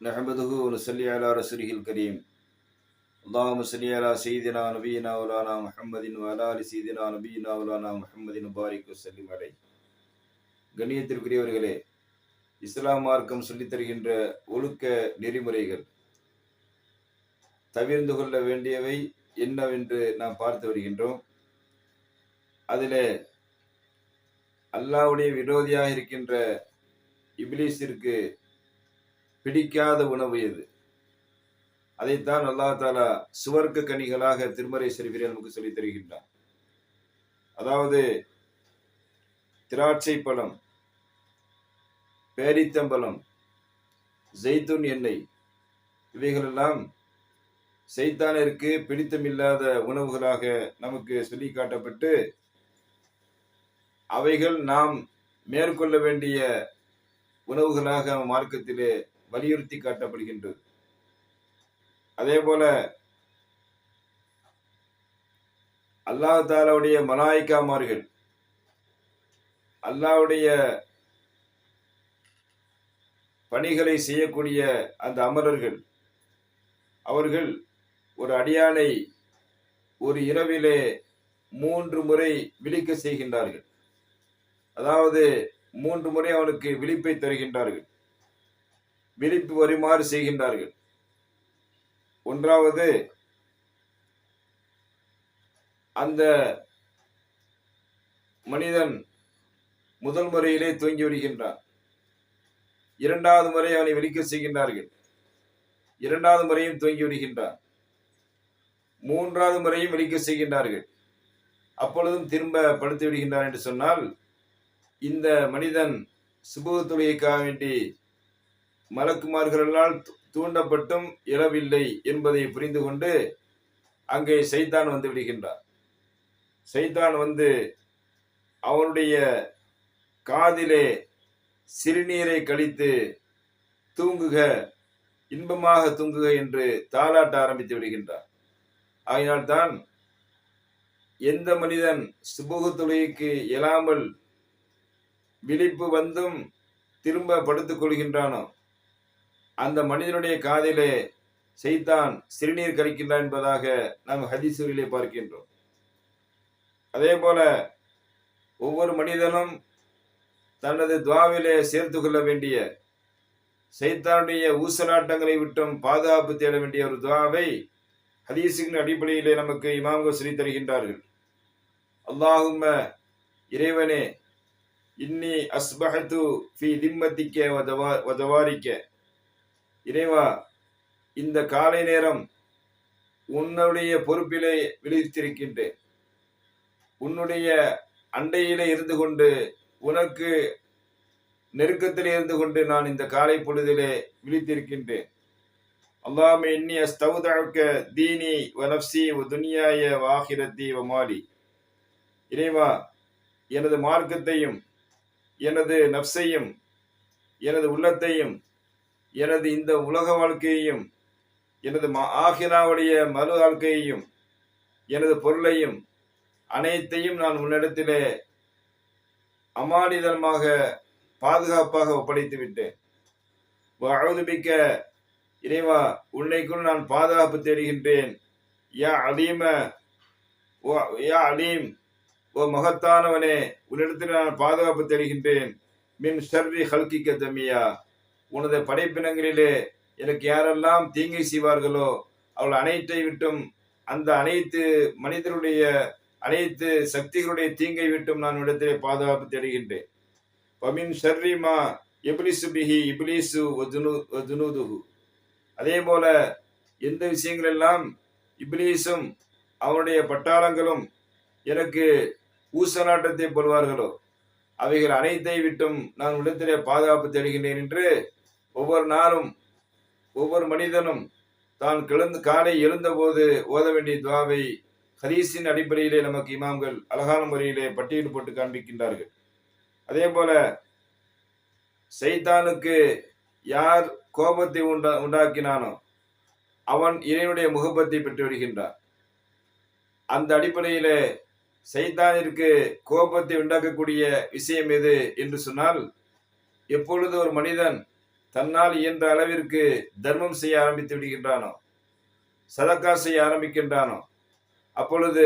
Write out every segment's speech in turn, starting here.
نحمده ونصلي على رسوله الكريم اللهم صل على سيدنا نبينا مولانا محمد وعلى ال سيدنا نبينا مولانا محمد وبارك وسلم عليه கண்ணியத்திற்குரியவர்களே இஸ்லாம் மார்க்கம் சொல்லித் தருகின்ற ஒழுக்க நெறிமுறைகள் தவிர்ந்து கொள்ள வேண்டியவை என்னவென்று நாம் பார்த்து வருகின்றோம் அதில் அல்லாவுடைய விரோதியாக இருக்கின்ற இப்லீஸிற்கு பிடிக்காத உணவு எது? அதைத்தான் அல்லா தாலா சுவர்க்க கனிகளாக திருமறை செல்விரை நமக்கு சொல்லித் தருகின்றார் அதாவது திராட்சை பழம் பேரித்தம்பழம் ஜெய்துன் எண்ணெய் இவைகளெல்லாம் செய்தானிற்கு பிடித்தமில்லாத உணவுகளாக நமக்கு சொல்லி காட்டப்பட்டு அவைகள் நாம் மேற்கொள்ள வேண்டிய உணவுகளாக மார்க்கத்திலே வலியுறுத்தி காட்டப்படுகின்றது. அதே போல அல்லாஹ் தாலாவுடைய மலாய்க்காமார்கள் அல்லாவுடைய பணிகளை செய்யக்கூடிய அந்த அமரர்கள் அவர்கள் ஒரு அடியானை ஒரு இரவிலே மூன்று முறை விழிக்க செய்கின்றார்கள். அதாவது மூன்று முறை அவனுக்கு விழிப்பை தருகின்றார்கள். விழிப்பு வருமாறு செய்கின்றார்கள். ஒன்றாவது அந்த மனிதன் முதல் முறையிலே தூங்கி விடுகின்றான். இரண்டாவது முறை அவனை விழிக்க செய்கின்றார்கள். இரண்டாவது முறையும் தூங்கி விடுகின்றான். மூன்றாவது முறையும் விழிக்க செய்கின்றார்கள். அப்பொழுதும் திரும்ப படுத்து விடுகின்றான் என்று சொன்னால் இந்த மனிதன் சுபத்துளைக்காக வேண்டி மலக்குமார்களால் தூண்டப்பட்டும் இழவில்லை என்பதை புரிந்து கொண்டு அங்கே சைத்தான் வந்து விடுகின்றார். சைத்தான் வந்து அவனுடைய காதிலே சிறுநீரை கழித்து தூங்குக இன்பமாக தூங்குக என்று தாளாட்ட ஆரம்பித்து விடுகின்றார். ஆகினால்தான் எந்த மனிதன் சுபுகு தொழுகைக்கு இயலாமல் விழிப்பு வந்தும் திரும்ப படுத்துக் கொள்கின்றானோ அந்த மனிதனுடைய காதிலே செய்தான் சிறுநீர் கழிக்கின்றான் என்பதாக நாம் ஹதீசூரிலே பார்க்கின்றோம். அதே போல ஒவ்வொரு மனிதனும் தனது துவாவிலே சேர்த்து கொள்ள வேண்டிய சைத்தானுடைய ஊசலாட்டங்களை விட்டும் பாதுகாப்பு தேட வேண்டிய ஒரு துவாவை ஹதீஸின் அடிப்படையிலே நமக்கு இமாம்கள் சொல்லி தருகின்றார்கள். அல்லாஹும்ம இறைவனே இன்னி அஸ்பஹத்து ஃபி திம்மத்திக்க வதவாரிக்க. இறைவா இந்த காலை நேரம் உன்னுடைய பொறுப்பிலே விழித்திருக்கின்றேன். உன்னுடைய அண்டையிலே இருந்து கொண்டு உனக்கு நெருக்கத்தில் இருந்து கொண்டு நான் இந்த காலை பொழுதிலே விழித்திருக்கின்றேன். அல்லாம இன்னி அஸ்தவுதழக்க தீனி வ நப்சி வ துனியாய வாகிரத்தி வமாலி இறைவா எனது மார்க்கத்தையும் எனது நப்சையும் எனது உள்ளத்தையும் எனது இந்த உலக வாழ்க்கையையும் எனது ஆகிராவுடைய மறு வாழ்க்கையையும் எனது பொருளையும் அனைத்தையும் நான் உன்னிடத்திலே அமானிதமாக பாதுகாப்பாக ஒப்படைத்து விட்டேன் அழுதுபிக்க இறைவா உன்னைக்குள் நான் பாதுகாப்பு தேடுகின்றேன். யா அலீம ஓ யா அலீம் ஓ மகத்தானவனே உன்னிடத்தில் நான் பாதுகாப்பு தேடுகின்றேன். மின் ஷர்ரி ஹல்கிக்க தம்மியா உனது படைப்பினங்களிலே எனக்கு யாரெல்லாம் தீங்கை செய்வார்களோ அவள் அனைத்தை விட்டும் அந்த அனைத்து மனிதருடைய அனைத்து சக்திகளுடைய தீங்கை விட்டும் நான் இடத்திலே பாதுகாப்பு தேடுகின்றேன். பமின் ஷர்ரிமா இப்லிசு பிஹி இப்லிசு ஜுனூதுஹு அதே போல எந்த விஷயங்கள் எல்லாம் இப்லீஸும் அவனுடைய பட்டாளங்களும் எனக்கு ஊசலாட்டத்தை போடுவார்களோ அவைகள் அனைத்தை விட்டும் நான் இடத்திலே பாதுகாப்பு தேடுகின்றேன் என்று ஒவ்வொரு நாளும் ஒவ்வொரு மனிதனும் தான் கிளந்து காலை எழுந்தபோது ஓத வேண்டிய துவாவை ஹதீஸின் அடிப்படையிலே நமக்கு இமாம்கள் அழகான முறையிலே பட்டியல் போட்டு காண்பிக்கின்றார்கள். அதே போல சைத்தானுக்கு யார் கோபத்தை உண்டா உண்டாக்கினானோ அவன் இறைவனுடைய முகப்பத்தை பெற்று வருகின்றான் அந்த அடிப்படையிலே சைத்தானிற்கு கோபத்தை உண்டாக்கக்கூடிய விஷயம் எது என்று சொன்னால் எப்பொழுது ஒரு மனிதன் தன்னால் இயன்ற அளவிற்கு தர்மம் செய்ய ஆரம்பித்து விடுகின்றானோ? சதக்கா செய்ய ஆரம்பிக்கின்றானோ? அப்பொழுது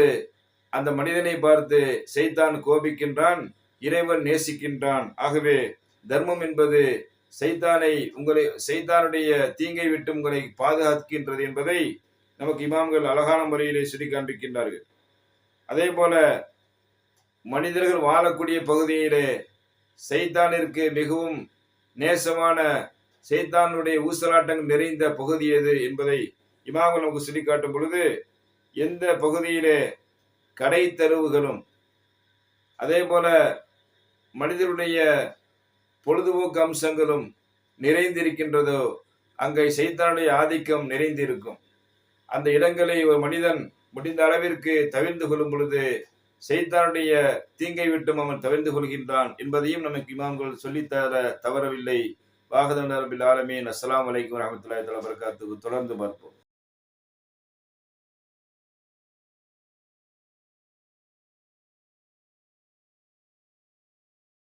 அந்த மனிதனை பார்த்து செய்தான் கோபிக்கின்றான் இறைவன் நேசிக்கின்றான். ஆகவே தர்மம் என்பது செய்தானை உங்களை செய்தானுடைய தீங்கை விட்டு உங்களை பாதுகாக்கின்றது என்பதை நமக்கு இமாம்கள் அழகான முறையிலே சுட்டி காண்பிக்கின்றார்கள் அதே போல மனிதர்கள் வாழக்கூடிய பகுதியிலே செய்தானிற்கு மிகவும் நேசமான செய்தானுடைய ஊசலாட்டங்கள் நிறைந்த பகுதி எது என்பதை இமாம்கள் நமக்கு சுட்டிக்காட்டும் பொழுது எந்த பகுதியிலே கடை தெருவுகளும் அதே போல மனிதனுடைய பொழுதுபோக்கு அம்சங்களும் நிறைந்திருக்கின்றதோ அங்கே சைத்தானுடைய ஆதிக்கம் நிறைந்திருக்கும். அந்த இடங்களை ஒரு மனிதன் முடிந்த அளவிற்கு தவிர்ந்து கொள்ளும் பொழுது சைத்தானுடைய தீங்கை விட்டும் அவன் தவிர்ந்து கொள்கின்றான் என்பதையும் நமக்கு இமாம்கள் சொல்லித்தர தவறவில்லை. வாகதன் ரபில் ஆலமீன். அஸ்லாம் அலைக்கும் வரஹ்மத்துல்லாஹி வரகாத்துக்கு தொடர்ந்து பார்ப்போம்.